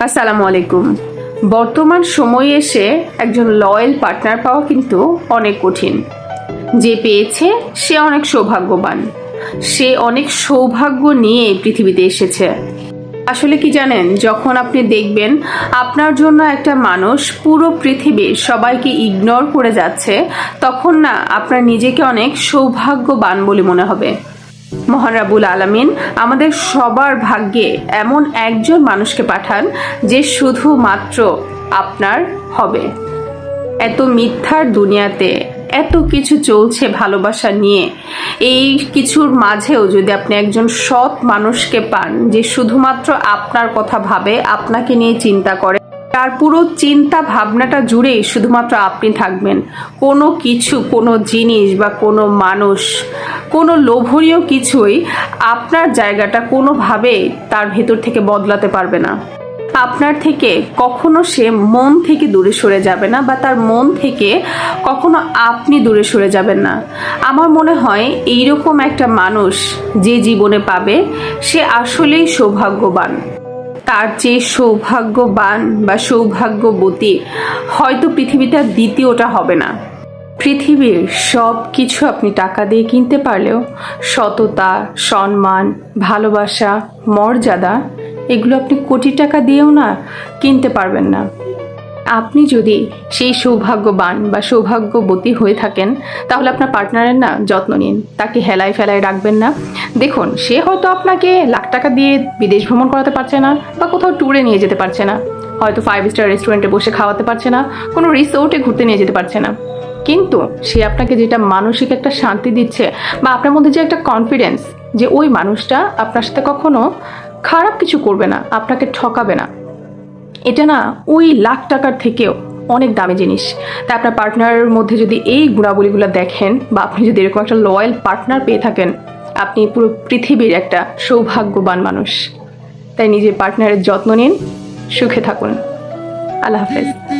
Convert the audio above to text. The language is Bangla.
আসসালামু আলাইকুম। বর্তমান সময়ে এসে একজন লয়েল পার্টনার পাওয়া কিন্তু অনেক কঠিন। যে পেয়েছে, সে অনেক সৌভাগ্যবান। সে অনেক সৌভাগ্য নিয়ে পৃথিবীতে এসেছে। আসলে কি জানেন, যখন আপনি দেখবেন আপনার জন্য একটা মানুষ পুরো পৃথিবীর সবাইকে ইগনোর করে যাচ্ছে, তখন না আপনার নিজেকে অনেক সৌভাগ্যবান বলে মনে হবে। মহান রাবুল আলামিন, আমাদের সবার ভাগ্যে এমন একজন মানুষকে পাঠান যে শুধুমাত্র আপনার হবে। এত মিথ্যার দুনিয়াতে এত কিছু চলছে ভালোবাসা নিয়ে। এই কিছুর মাঝেও যদি আপনি একজন সৎ মানুষকে পান যে শুধুমাত্র আপনার কথা ভাবে, আপনাকে নিয়ে চিন্তা করে তার পুরো চিন্তা ভাবনাটা জুড়েই শুধুমাত্র আপনি থাকবেন। কোনো কিছু, কোনো জিনিস বা কোনো মানুষ, কোনো লোভনীয় কিছুই আপনার জায়গাটা কোনোভাবে তার ভেতর থেকে বদলাতে পারবে না। আপনার থেকে কখনো সে মন থেকে দূরে সরে যাবে না বা তার মন থেকে কখনো আপনি দূরে সরে যাবেন না। আমার মনে হয় এইরকম একটা মানুষ যে জীবনে পাবে, সে আসলেই সৌভাগ্যবান। তার চেয়ে সৌভাগ্যবান বা সৌভাগ্যবতী, হয়তো পৃথিবীতে আর দ্বিতীয়টা হবে না। পৃথিবীর সব কিছু আপনি টাকা দিয়ে কিনতে পারলেও সততা, সম্মান, ভালোবাসা, মর্যাদা, এগুলো আপনি কোটি টাকা দিয়েও না কিনতে পারবেন না। আপনি যদি সেই সৌভাগ্যবান বা সৌভাগ্যবতী হয়ে থাকেন, তাহলে আপনার পার্টনারের না যত্ন নিন। তাকে হেলায় ফেলায় রাখবেন না। দেখুন, সে হয়তো আপনাকে লাখ টাকা দিয়ে বিদেশ ভ্রমণ করাতে পারছে না বা কোথাও ট্যুরে নিয়ে যেতে পারছে না। হয়তো ফাইভ স্টার রেস্টুরেন্টে বসে খাওয়াতে পারছে না, কোনো রিসোর্টে ঘুরতে নিয়ে যেতে পারছে না। কিন্তু সে আপনাকে যেটা মানসিক একটা শান্তি দিচ্ছে বা আপনার মধ্যে যে একটা কনফিডেন্স যে ওই মানুষটা আপনার সাথে কখনো খারাপ কিছু করবে না, আপনাকে ঠকাবে না। এটা না ওই লাখ টাকার থেকেও অনেক দামি জিনিস। তাই আপনার পার্টনারের মধ্যে যদি এই গুণাবলীগুলো দেখেন বা আপনি যদি এরকম একটা লয়াল পার্টনার পেয়ে থাকেন, আপনি পুরো পৃথিবীর একটা সৌভাগ্যবান মানুষ। তাই নিজের পার্টনারের যত্ন নিন, সুখে থাকুন। আল্লাহ হাফেজ।